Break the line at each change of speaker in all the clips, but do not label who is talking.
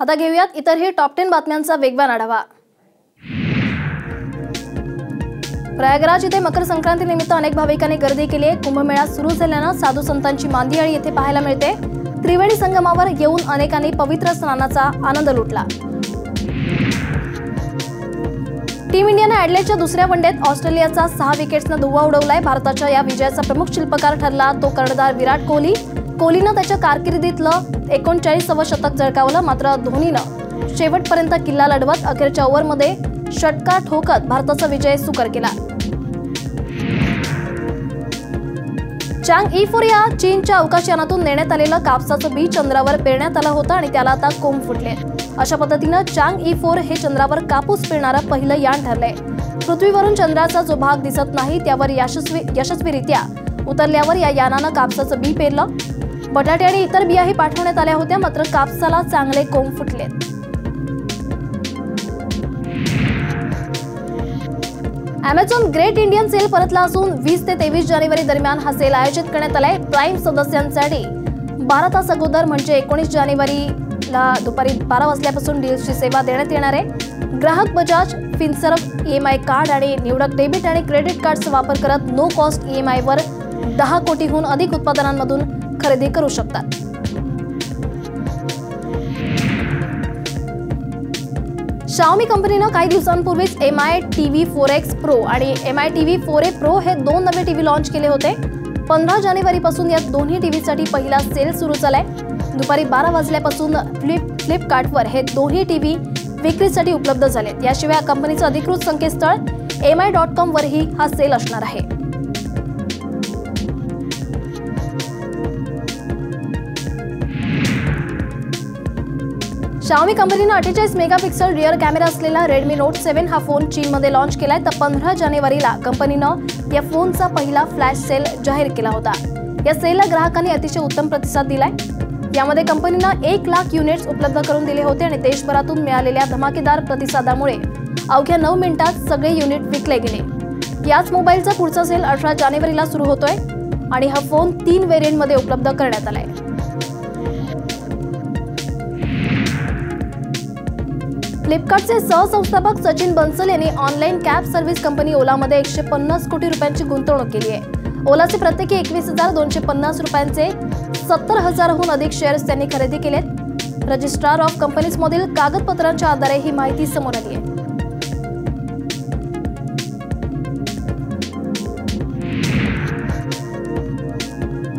आता घेऊयात इतरही टॉप टेन बातम्यांचा वेगवान आढावा. प्रयागराज इथे मकर संक्रांतीनिमित्त अनेक भाविकांनी गर्दी केली आहे. कुंभमेळा सुरू झाल्यानं साधू संतांची मांदियाळी येथे पाहायला मिळते. त्रिवेणी संगमावर येऊन अनेकांनी पवित्र स्नानाचा आनंद लुटला. टीम इंडियानं अॅडलेटच्या दुसऱ्या वनडेत ऑस्ट्रेलियाचा सहा विकेट्सनं धुव्वा उडवलाय. भारताच्या या विजयाचा प्रमुख शिल्पकार ठरला तो कर्णधार विराट कोहली. कोहलीनं त्याच्या कारकिर्दीतलं एकोणचाळीसावं शतक झळकावलं मात्र धोनीनं शेवटपर्यंत किल्ला लढवत अखेरच्या ओव्हरमध्ये षटकार ठोकत भारताचा विजय सुकर केला. चांग ई या चीनच्या अवकाशयानातून नेण्यात आलेलं कापसाचं बी चंद्रावर पेरण्यात आलं होतं आणि त्याला आता कोंब फुटले. अशा पद्धतीनं चांग ई फोर हे चंद्रावर कापूस पेरणारं पहिलं यान ठरलंय. पृथ्वीवरून चंद्राचा जो भाग दिसत नाही त्यावर यशस्वी यशस्वीरित्या उतरल्यावर या यानानं कापसाचं बी पेरलं. बटाटे आणि इतर बियाही पाठवण्यात आल्या होत्या मात्र कापसाला चांगले कोंब फुटलेत. अमेझॉन ग्रेट इंडियन सेल परतला असून वीस ते तेवीस जानेवारी दरम्यान हा सेल आयोजित करण्यात आलाय. प्राईम सदस्यांसाठी बारा तास अगोदर म्हणजे एकोणीस जानेवारीला दुपारी बारा वाजल्यापासून डील्सची सेवा देण्यात येणार आहे. ग्राहक Bajaj Finserv E M I card आणि निवडक डेबिट आणि क्रेडिट कार्डचा वापर करत नो कॉस्ट ई एम आयवर दहा कोटीहून अधिक उत्पादनांमधून खरेदी करू शकतात. शाओमी कंपनीनं काही दिवसांपूर्वीच M I T V four X pro आणि M I T V four A pro हे दोन नवे टी व्ही लॉन्च केले होते. पंधरा जानेवारीपासून या दोन्ही टी व्हीसाठी पहिला सेल सुरू झालाय. दुपारी बारा वाजल्यापासून फ्लिप फ्लिपकार्टवर हे दोन्ही टी व्ही विक्रीसाठी उपलब्ध झालेत. याशिवाय कंपनीचं अधिकृत संकेतस्थळ एम आय डॉट कॉमवरही हा सेल असणार आहे. शाओमी कंपनीनं अठ्ठेचाळीस मेगापिक्सल रिअर कॅमेरा असलेला रेडमी नोट सेव्हन हा फोन चीनमध्ये लॉन्च केलाय. तर पंधरा जानेवारीला कंपनीनं या फोनचा पहिला फ्लॅश सेल जाहीर केला होता. या सेलला ग्राहकांनी अतिशय उत्तम प्रतिसाद दिलाय. यामध्ये कंपनीनं एक लाख युनिट्स उपलब्ध करून दिले होते आणि देशभरातून मिळालेल्या धमाकेदार प्रतिसादामुळे अवघ्या नऊ मिनिटात सगळे युनिट विकले गेले. याच मोबाईलचा पुढचा सेल अठरा जानेवारीला सुरू होतोय आणि हा फोन तीन वेरियंटमध्ये उपलब्ध करण्यात आलाय. फ्लिपकार्टचे सहसंस्थापक सचिन बन्सल यांनी ऑनलाईन कॅब सर्व्हिस कंपनी ओलामध्ये एकशे पन्नास कोटी रुपयांची गुंतवणूक केली आहे. ओलाचे प्रत्येकी एकवीस हजार दोनशे पन्नास रुपयांचे सत्तर हजारहून अधिक शेअर्स त्यांनी खरेदी केलेत. रजिस्ट्रार ऑफ कंपनीजमधील कागदपत्रांच्या आधारे ही माहिती समोर आली आहे.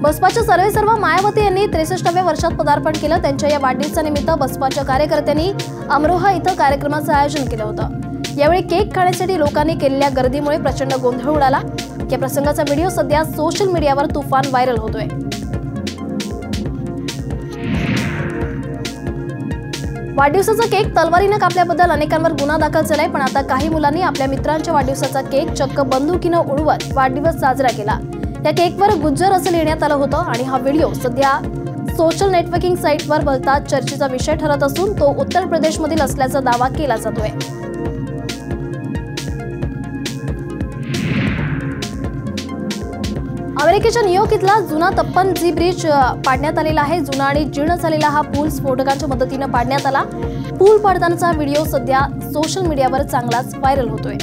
बसपाच्या सर्वे सर्व मायावती यांनी त्रेसष्टाव्या वर्षात पदार्पण केलं. त्यांच्या या वाढदिवसानिमित्त बसपाच्या कार्यकर्त्यांनी अमरोहा इथं कार्यक्रमाचं आयोजन केलं होतं. यावेळी केक खाण्यासाठी लोकांनी केलेल्या गर्दीमुळे प्रचंड गोंधळ उडाला. या प्रसंगाचा व्हिडिओ सध्या सोशल मीडियावर तुफान व्हायरल होतोय. वाढदिवसाचा केक तलवारीनं कापल्याबद्दल अनेकांवर गुन्हा दाखल झालाय पण आता काही मुलांनी आपल्या मित्रांच्या वाढदिवसाचा केक चक्क बंदुकीनं उडवत वाढदिवस साजरा केला. या केकवर गुज्जर असं लिहिण्यात आलं होतं आणि हा व्हिडिओ सध्या सोशल नेटवर्किंग साईटवर भलता चर्चेचा विषय ठरत असून तो उत्तर प्रदेशमधील असल्याचा दावा केला जातोय. अमेरिकेच्या न्यूयॉर्क इथला जुना तप्पन जी ब्रिज पाडण्यात आलेला आहे. जुना आणि जीर्ण झालेला हा पूल स्फोटकांच्या मदतीनं पाडण्यात आला. पूल पाडतानाचा व्हिडिओ सध्या सोशल मीडियावर चांगलाच व्हायरल होतोय.